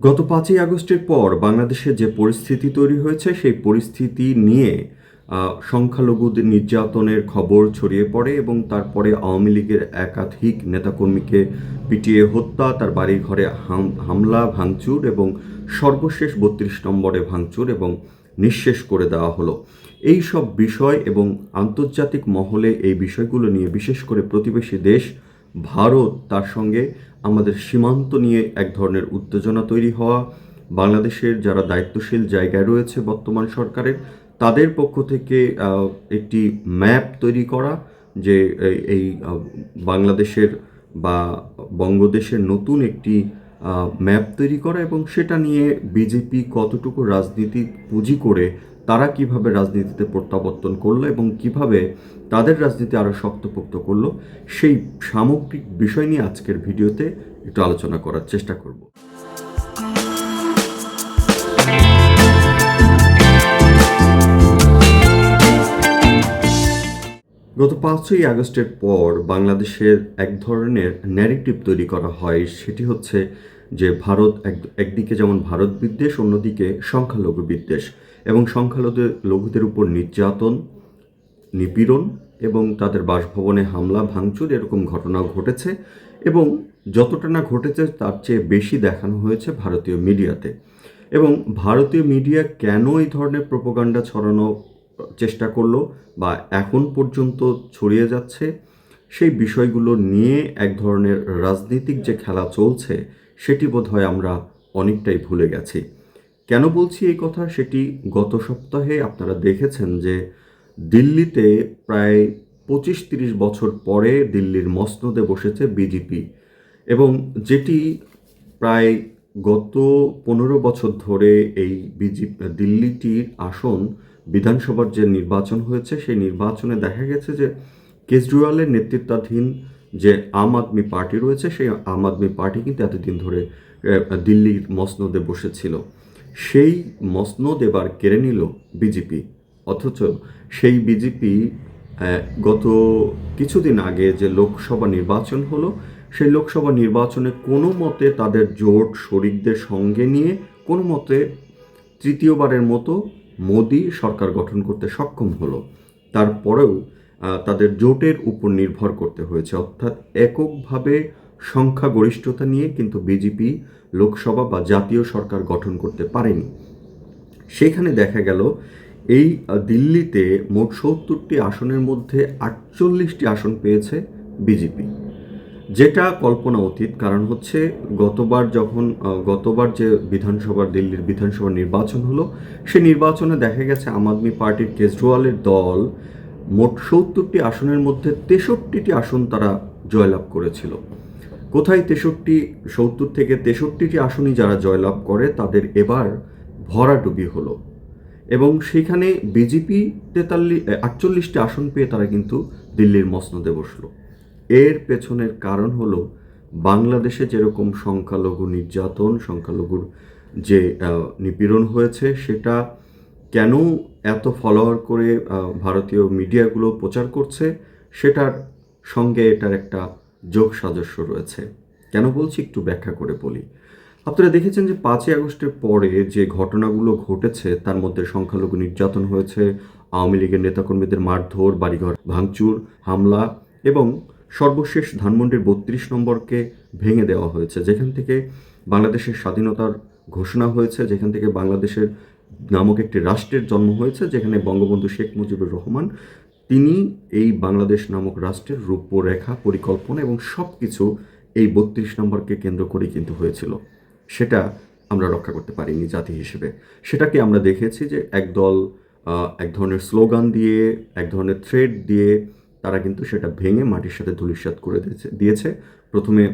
গত পাঁচই আগস্টের পর বাংলাদেশে যে পরিস্থিতি তৈরি হয়েছে, সেই পরিস্থিতি নিয়ে সংখ্যালঘুদের নির্যাতনের খবর ছড়িয়ে পড়ে এবং তারপরে আওয়ামী লীগের একাধিক নেতাকর্মীকে পিটিয়ে হত্যা, তার বাড়ির ঘরে হাম- হামলা, ভাঙচুর এবং সর্বশেষ বত্রিশ নম্বরে ভাঙচুর এবং নিঃশেষ করে দেওয়া হলো। এই সব বিষয় এবং আন্তর্জাতিক মহলে এই বিষয়গুলো নিয়ে বিশেষ করে প্রতিবেশী দেশ ভারত তার সঙ্গে আমাদের সীমান্ত নিয়ে এক ধরনের উত্তেজনা তৈরি হওয়া, বাংলাদেশের যারা দায়িত্বশীল জায়গায় রয়েছে বর্তমান সরকারের, তাদের পক্ষ থেকে একটি ম্যাপ তৈরি করা যে এই- বাংলাদেশের বা বঙ্গদেশের নতুন একটি ম্যাপ তৈরি করা এবং সেটা নিয়ে বিজেপি কতটুকু রাজনীতি পুঁজি করে তারা কীভাবে রাজনীতিতে প্রত্যাবর্তন করল এবং কীভাবে তাদের রাজনীতি আরও শক্তপোক্ত করল, সেই সামগ্রিক বিষয় নিয়ে আজকের ভিডিওতে একটু আলোচনা করার চেষ্টা করব। গত পাঁচই আগস্টের পর বাংলাদেশের এক ধরনের ন্যারেটিভ তৈরি করা হয়, সেটি হচ্ছে যে ভারত এক, একদিকে যেমন ভারত বিদ্বেষ, অন্যদিকে সংখ্যালঘু বিদ্বেষ। এবং সংখ্যালঘু লঘুদের উপর নির্যাতন, নিপীড়ন এবং তাদের বাসভবনে হামলা, ভাঙচুর এরকম ঘটনাও ঘটেছে এবং যতটা না ঘটেছে তার চেয়ে বেশি দেখানো হয়েছে ভারতীয় মিডিয়াতে। এবং ভারতীয় মিডিয়া কেন এই ধরনের প্রোপাগান্ডা ছড়ানো চেষ্টা করল বা এখন পর্যন্ত ছড়িয়ে যাচ্ছে, সেই বিষয়গুলো নিয়ে এক ধরনের রাজনৈতিক যে খেলা চলছে, সেটি বোধহয় আমরা অনেকটাই ভুলে গেছি। কেন বলছি এই কথা? সেটি গত সপ্তাহে আপনারা দেখেছেন যে দিল্লিতে প্রায় পঁচিশ তিরিশ বছর পরে দিল্লির মসনদে বসেছে বিজেপি। এবং যেটি প্রায় গত পনেরো বছর ধরে এই বিজেপি, দিল্লিটির আসন বিধানসভার যে নির্বাচন হয়েছে, সেই নির্বাচনে দেখা গেছে যে কেজরিওয়ালের নেতৃত্বাধীন যে আম আদমি পার্টি রয়েছে, সেই আম আদমি পার্টি কিন্তু এতদিন ধরে দিল্লির মসনদে বসেছিল। সেই মসনদ এবার কেড়ে নিল বিজেপি অথচ সেই বিজেপি গত কিছুদিন আগে যে লোকসভা নির্বাচন হলো, সেই লোকসভা নির্বাচনে কোনো মতে তাদের জোট শরিকদের সঙ্গে নিয়ে, কোনো মতে তৃতীয়বারের মতো মোদি সরকার গঠন করতে সক্ষম হলো। তারপরেও তাদের জোটের উপর নির্ভর করতে হয়েছে। অর্থাৎ এককভাবে সংখ্যাগরিষ্ঠতা নিয়ে কিন্তু বিজেপি লোকসভা বা জাতীয় সরকার গঠন করতে পারেনি। সেখানে দেখা গেল, এই দিল্লিতে মোট সত্তরটি আসনের মধ্যে আটচল্লিশটি আসন পেয়েছে বিজেপি। যেটা কল্পনা অতীত, কারণ হচ্ছে গতবার যখন গতবার যে বিধানসভার, দিল্লির বিধানসভা নির্বাচন হলো, সে নির্বাচনে দেখা গেছে আম আদমি পার্টির কেজরিওয়ালের দল মোট সত্তরটি আসনের মধ্যে তেষট্টিটি আসন তারা জয়লাভ করেছিল। কোথায় তেষট্টি, সত্তর থেকে তেষট্টিটি আসনই যারা জয়লাভ করে, তাদের এবার ভরাডুবি হলো। এবং সেখানে বিজেপি তেতাল্লিশ আটচল্লিশটি আসন পেয়ে তারা কিন্তু দিল্লির মসনদে বসল। এর পেছনের কারণ হলো বাংলাদেশে যেরকম সংখ্যালঘু নির্যাতন, সংখ্যালঘুর যে নিপীড়ন হয়েছে, সেটা কেন এত ফলোয়ার করে ভারতীয় মিডিয়াগুলো প্রচার করছে, সেটার সঙ্গে এটার একটা যোগ সাদস্য রয়েছে। কেন বলছি একটু ব্যাখ্যা করে বলি? আপনারা দেখেছেন যে পাঁচই আগস্টের পরে যে ঘটনাগুলো ঘটেছে, তার মধ্যে সংখ্যালঘু নির্যাতন হয়েছে, আওয়ামী লীগের নেতাকর্মীদের মারধর, বাড়িঘর ভাঙচুর, হামলা এবং সর্বশেষ ধানমন্ডির বত্রিশ নম্বরকে ভেঙে দেওয়া হয়েছে। যেখান থেকে বাংলাদেশের স্বাধীনতার ঘোষণা হয়েছে, যেখান থেকে বাংলাদেশের নামক একটি রাষ্ট্রের জন্ম হয়েছে, যেখানে বঙ্গবন্ধু শেখ মুজিবুর রহমান তিনি এই বাংলাদেশ নামক রাষ্ট্রের রূপরেখা, পরিকল্পনা এবং সব কিছু এই বত্রিশ নম্বরকে কেন্দ্র করেই কিন্তু হয়েছিল। সেটা আমরা রক্ষা করতে পারিনি জাতি হিসেবে। সেটাকে আমরা দেখেছি যে একদল এক ধরনের স্লোগান দিয়ে, এক ধরনের থ্রেড দিয়ে তারা কিন্তু সেটা ভেঙে মাটির সাথে ধূলিসাৎ করে দিয়েছে দিয়েছে। প্রথমে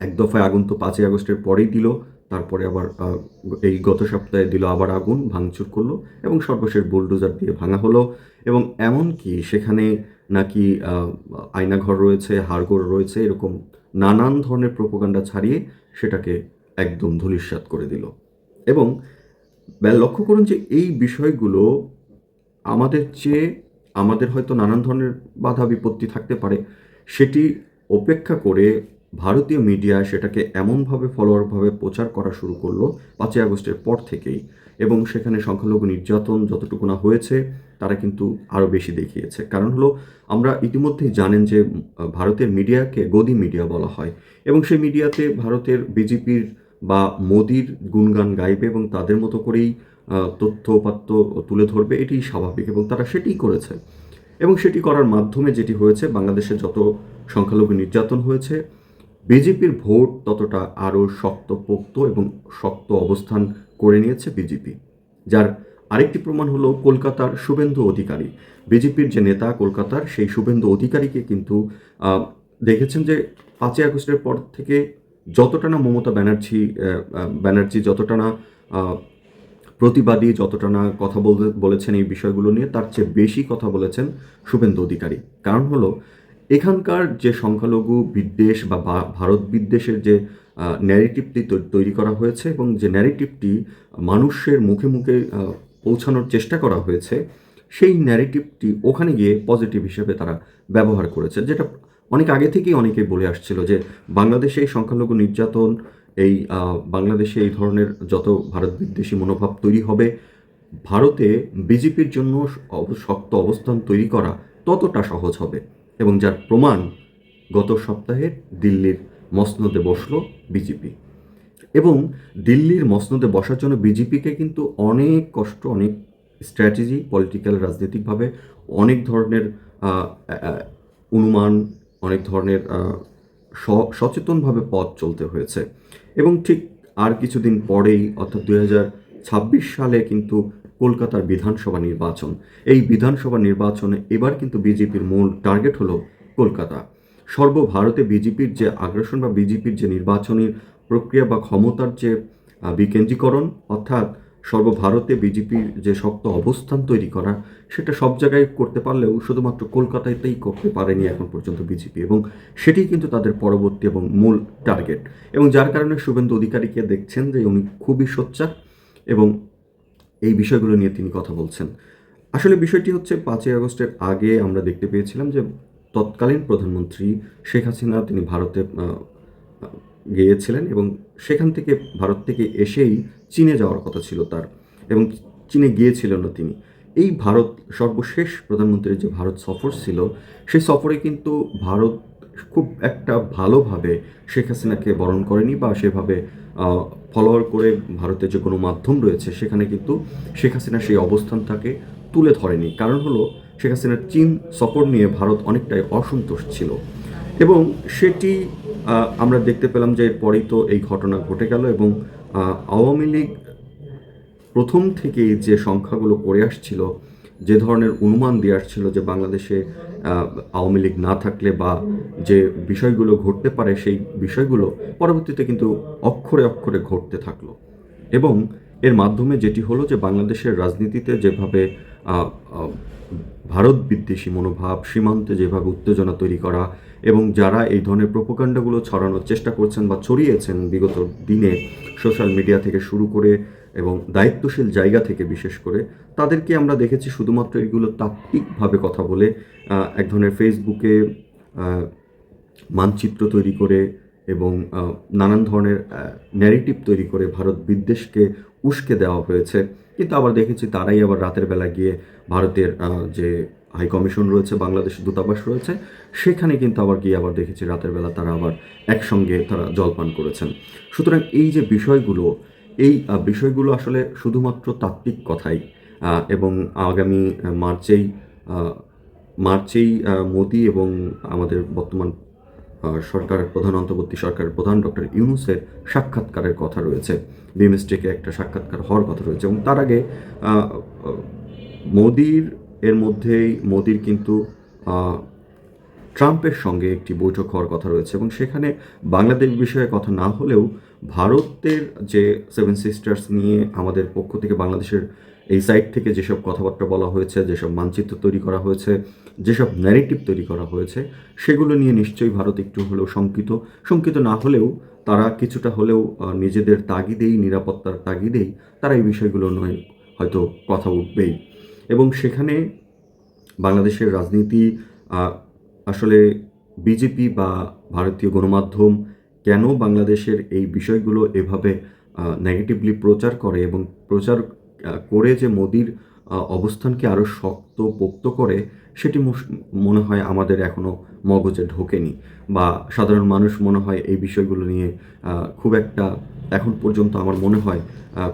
এক দফায় আগুন তো পাঁচই আগস্টের পরেই দিল তারপরে আবার এই গত সপ্তাহে দিল আবার আগুন, ভাঙচুর করল এবং সর্বশেষ বুলডোজার দিয়ে ভাঙা হলো এবং এমনকি সেখানে নাকি আয়নাঘর রয়েছে, হাড়গোড় রয়েছে, এরকম নানান ধরনের প্রোপাগান্ডা ছাড়িয়ে সেটাকে একদম ধূলিসাৎ করে দিল। এবং লক্ষ্য করুন যে এই বিষয়গুলো আমাদের চেয়ে, আমাদের হয়তো নানান ধরনের বাধা বিপত্তি থাকতে পারে। সেটি উপেক্ষা করে ভারতীয় মিডিয়া সেটাকে এমনভাবে ফলোয়ারভাবে প্রচার করা শুরু করল পাঁচই আগস্টের পর থেকেই এবং সেখানে সংখ্যালঘু নির্যাতন যতটুকু না হয়েছে তারা কিন্তু আরও বেশি দেখিয়েছে। কারণ হলো আমরা ইতিমধ্যেই জানেন যে ভারতের মিডিয়াকে গদি মিডিয়া বলা হয় এবং সেই মিডিয়াতে ভারতের বিজেপির বা মোদির গুণগান গাইবে এবং তাদের মতো করেই আহ, তথ্যপাত্য তুলে ধরবে এটি স্বাভাবিক এবং তারা সেটিই করেছে। এবং সেটি করার মাধ্যমে যেটি হয়েছে বাংলাদেশে যত সংখ্যালঘু নির্যাতন হয়েছে বিজেপির ভোট ততটা আরও শক্তপোক্ত এবং শক্ত অবস্থান করে নিয়েছে বিজেপি। যার আরেকটি প্রমাণ হলো কলকাতার শুভেন্দু অধিকারী। বিজেপির যে নেতা কলকাতার, সেই শুভেন্দু অধিকারীকে কিন্তু দেখেছেন যে পাঁচই আগস্টের পর থেকে যতটা না মমতা ব্যানার্জি ব্যানার্জি যতটা না প্রতিবাদী, যতটা না কথা বলেছেন এই বিষয়গুলো নিয়ে, তার চেয়ে বেশি কথা বলেছেন শুভেন্দু অধিকারী। কারণ হলো এখানকার যে সংখ্যালঘু বিদ্বেষ বা ভারত বিদ্বেষের যে ন্যারেটিভটি তৈরি করা হয়েছে এবং যে ন্যারেটিভটি মানুষের মুখে মুখে পৌঁছানোর চেষ্টা করা হয়েছে, সেই ন্যারেটিভটি ওখানে গিয়ে পজিটিভ হিসেবে তারা ব্যবহার করেছে। যেটা অনেক আগে থেকেই অনেকে বলে আসছিল যে, বাংলাদেশে এই সংখ্যালঘু নির্যাতন, এই বাংলাদেশে এই ধরনের যত ভারত বিদ্বেষী মনোভাব তৈরি হবে, ভারতে বিজেপির জন্য শক্ত অবস্থান তৈরি করা ততটা সহজ হবে। এবং যার প্রমাণ গত সপ্তাহে দিল্লির মসনদে বসল বিজেপি। এবং দিল্লির মসনদে বসার জন্য বিজেপিকে কিন্তু অনেক কষ্ট, অনেক স্ট্র্যাটেজি পলিটিক্যাল রাজনৈতিকভাবে অনেক ধরনের অনুমান, অনেক ধরনের সচেতনভাবে পথ চলতে হয়েছে। এবং ঠিক আর কিছুদিন পরেই, অর্থাৎ দুই সালে কিন্তু কলকাতার বিধানসভা নির্বাচন। এই বিধানসভা নির্বাচনে এবার কিন্তু বিজেপির মূল টার্গেট হলো কলকাতা। সর্বভারতে বিজেপির যে আগ্রাসন বা বিজেপির যে নির্বাচনী প্রক্রিয়া বা ক্ষমতার যে বিকেন্দ্রীকরণ, অর্থাৎ সর্বভারতে বিজেপির যে শক্ত অবস্থান তৈরি করা, সেটা সব জায়গায় করতে পারলেও শুধুমাত্র কলকাতাতেই করতে পারেনি এখন পর্যন্ত বিজেপি। এবং সেটি কিন্তু তাদের পরবর্তী এবং মূল টার্গেট। এবং যার কারণে শুভেন্দু অধিকারীকে দেখছেন যে উনি খুবই সোচ্চার এবং এই বিষয়গুলো নিয়ে তিনি কথা বলছেন। আসলে বিষয়টি হচ্ছে, পাঁচই আগস্টের আগে আমরা দেখতে পেয়েছিলাম যে তৎকালীন প্রধানমন্ত্রী শেখ হাসিনা তিনি ভারতে গিয়েছিলেন এবং সেখান থেকে ভারত থেকে এসেই চীনে যাওয়ার কথা ছিল তার এবং চীনে গিয়েছিলেন তিনি। এই ভারত সর্বশেষ প্রধানমন্ত্রীর যে ভারত সফর ছিল, সেই সফরে কিন্তু ভারত খুব একটা ভালোভাবে শেখ হাসিনাকে বরণ করেনি বা সেভাবে ফলোয়ার করে ভারতের যে কোনো মাধ্যম রয়েছে, সেখানে কিন্তু শেখ হাসিনা সেই অবস্থানটাকে তুলে ধরেনি। কারণ হলো, শেখ হাসিনার চীন সফর নিয়ে ভারত অনেকটাই অসন্তোষ ছিল। এবং সেটি আমরা দেখতে পেলাম যে এরপরেই তো এই ঘটনা ঘটে গেল এবং আওয়ামী লীগ প্রথম থেকেই যে সংখ্যাগুলো করে আসছিল যে ধরনের অনুমান দিয়ে আসছিল যে বাংলাদেশে আওয়ামী লীগ না থাকলে বা যে বিষয়গুলো ঘটতে পারে সেই বিষয়গুলো পরবর্তীতে কিন্তু অক্ষরে অক্ষরে ঘটতে থাকল। এবং এর মাধ্যমে যেটি হলো যে বাংলাদেশের রাজনীতিতে যেভাবে ভারত বিদ্বেষী মনোভাব, সীমান্তে যেভাবে উত্তেজনা তৈরি করা এবং যারা এই ধরনের প্রোপাগান্ডাগুলো ছড়ানোর চেষ্টা করছেন বা ছড়িয়েছেন বিগত দিনে সোশ্যাল মিডিয়া থেকে শুরু করে এবং দায়িত্বশীল জায়গা থেকে বিশেষ করে তাদেরকে আমরা দেখেছি শুধুমাত্র এগুলো তাত্ত্বিকভাবে কথা বলে এক ধরনের ফেসবুকে মানচিত্র তৈরি করে এবং নানান ধরনের ন্যারেটিভ তৈরি করে ভারত বিদ্বেষকে উস্কে দেওয়া হয়েছে। কিন্তু আবার দেখেছি তারাই আবার রাতের বেলা গিয়ে ভারতের যে হাই কমিশন রয়েছে, বাংলাদেশ দূতাবাস রয়েছে, সেখানে কিন্তু আবার গিয়ে আবার দেখেছি রাতের বেলা তারা আবার একসঙ্গে তারা জলপান করেছেন। সুতরাং এই যে বিষয়গুলো এই বিষয়গুলো আসলে শুধুমাত্র তাত্ত্বিক কথাই এবং আগামী মার্চেই মার্চেই মোদি এবং আমাদের বর্তমান সরকারের প্রধান, অন্তর্বর্তী সরকারের প্রধান ডক্টর ইউনুসের সাক্ষাৎকারের কথা রয়েছে। বিমস্টেকে একটা সাক্ষাৎকার হওয়ার কথা রয়েছে এবং তার আগে মোদির, এর মধ্যেই, মোদির কিন্তু ট্রাম্পের সঙ্গে একটি বৈঠক হওয়ার কথা রয়েছে এবং সেখানে বাংলাদেশ বিষয়ে কথা না হলেও ভারতের যে সেভেন সিস্টার্স নিয়ে আমাদের পক্ষ থেকে বাংলাদেশের এই সাইড থেকে যেসব কথাবার্তা বলা হয়েছে, যেসব মানচিত্র তৈরি করা হয়েছে, যেসব ন্যারেটিভ তৈরি করা হয়েছে, সেগুলো নিয়ে নিশ্চয়ই ভারত একটু হলেও শঙ্কিত। শঙ্কিত না হলেও তারা কিছুটা হলেও নিজেদের তাগিদেই, নিরাপত্তার তাগিদেই তারা এই বিষয়গুলো নয় হয়তো কথা উঠবেই। এবং সেখানে বাংলাদেশের রাজনীতি আসলে বিজেপি বা ভারতীয় গণমাধ্যম কেন বাংলাদেশের এই বিষয়গুলো এভাবে নেগেটিভলি প্রচার করে এবং প্রচার করে যে মোদির অবস্থানকে আরও শক্ত পোক্ত করে, সেটি মনে হয় আমাদের এখনও মগজে ঢোকেনি বা সাধারণ মানুষ মনে হয় এই বিষয়গুলো নিয়ে খুব একটা এখন পর্যন্ত আমার মনে হয়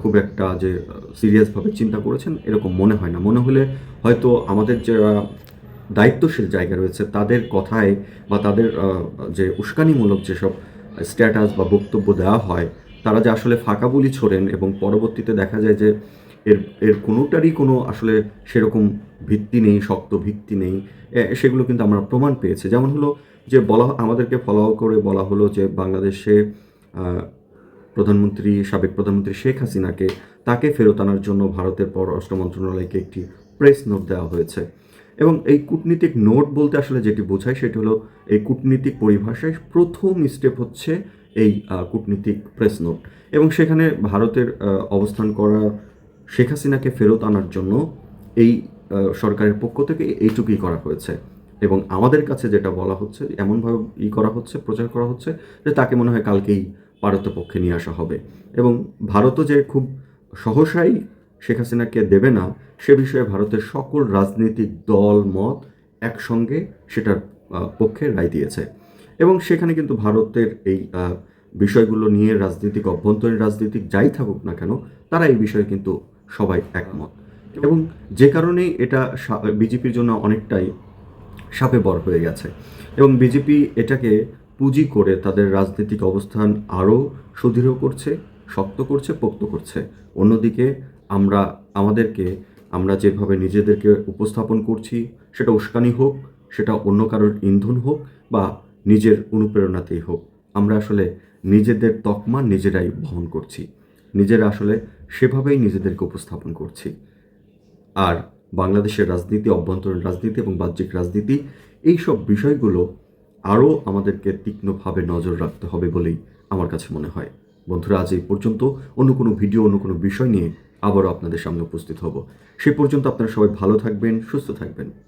খুব একটা যে সিরিয়াসভাবে চিন্তা করেছেন এরকম মনে হয় না। মনে হলে হয়তো আমাদের যারা দায়িত্বশীল জায়গা রয়েছে, তাদের কথায় বা তাদের যে উস্কানিমূলক যেসব স্ট্যাটাস বা বক্তব্য দেওয়া হয়, তারা যে আসলে ফাঁকা বলি ছোড়েন এবং পরবর্তীতে দেখা যায় যে এর এর কোনোটারই কোনো আসলে সেরকম ভিত্তি নেই, শক্ত ভিত্তি নেই সেগুলো কিন্তু আমরা প্রমাণ পেয়েছি। যেমন হলো যে বলা, আমাদেরকে ফলো করে বলা হলো যে বাংলাদেশে প্রধানমন্ত্রী, সাবেক প্রধানমন্ত্রী শেখ হাসিনাকে, তাকে ফেরত আনার জন্য ভারতের পররাষ্ট্র মন্ত্রণালয়কে একটি প্রেস নোট দেওয়া হয়েছে। এবং এই কূটনীতিক নোট বলতে আসলে যেটি বোঝায় সেটি হলো এই কূটনীতিক পরিভাষায় প্রথম স্টেপ হচ্ছে এই কূটনীতিক প্রেস নোট এবং সেখানে ভারতের অবস্থান করা শেখ হাসিনাকে ফেরত আনার জন্য এই সরকারের পক্ষ থেকে এইটুকুই করা হয়েছে। এবং আমাদের কাছে যেটা বলা হচ্ছে, এমনভাবে ই করা হচ্ছে, প্রচার করা হচ্ছে, যে তাকে মনে হয় কালকেই ভারতের পক্ষে নিয়ে আসা হবে। এবং ভারতও যে খুব সহসাই শেখ হাসিনাকে দেবে না, সে বিষয়ে ভারতের সকল রাজনৈতিক দল, মত একসঙ্গে সেটার পক্ষে রায় দিয়েছে। এবং সেখানে কিন্তু ভারতের এই বিষয়গুলো নিয়ে রাজনৈতিক অভ্যন্তরীণ রাজনৈতিক যাই থাকুক না কেন, তারা এই বিষয়ে কিন্তু সবাই একমত। এবং যে কারণে এটা বিজেপির জন্য অনেকটাই সাপে বর হয়ে গেছে। এবং বিজেপি এটাকে পুঁজি করে তাদের রাজনৈতিক অবস্থান আরও সুদৃঢ় করছে, শক্ত করছে, পোক্ত করছে। অন্যদিকে আমরা, আমাদেরকে আমরা যেভাবে নিজেদেরকে উপস্থাপন করছি, সেটা উস্কানি হোক, সেটা অন্য কারোর ইন্ধন হোক বা নিজের অনুপ্রেরণাতেই হোক, আমরা আসলে নিজেদের তকমা নিজেরাই বহন করছি। নিজেরা আসলে সেভাবেই নিজেদেরকে উপস্থাপন করছি। আর বাংলাদেশের রাজনীতি, অভ্যন্তরীণ রাজনীতি এবং বাহ্যিক রাজনীতি এই সব বিষয়গুলো আরও আমাদেরকে তীক্ষ্ণভাবে নজর রাখতে হবে বলেই আমার কাছে মনে হয়। বন্ধুরা, আজ এই পর্যন্ত। অন্য কোনো ভিডিও, অন্য কোনো বিষয় নিয়ে আবারও আপনাদের সামনে উপস্থিত হব। সে পর্যন্ত আপনারা সবাই ভালো থাকবেন সুস্থ থাকবেন।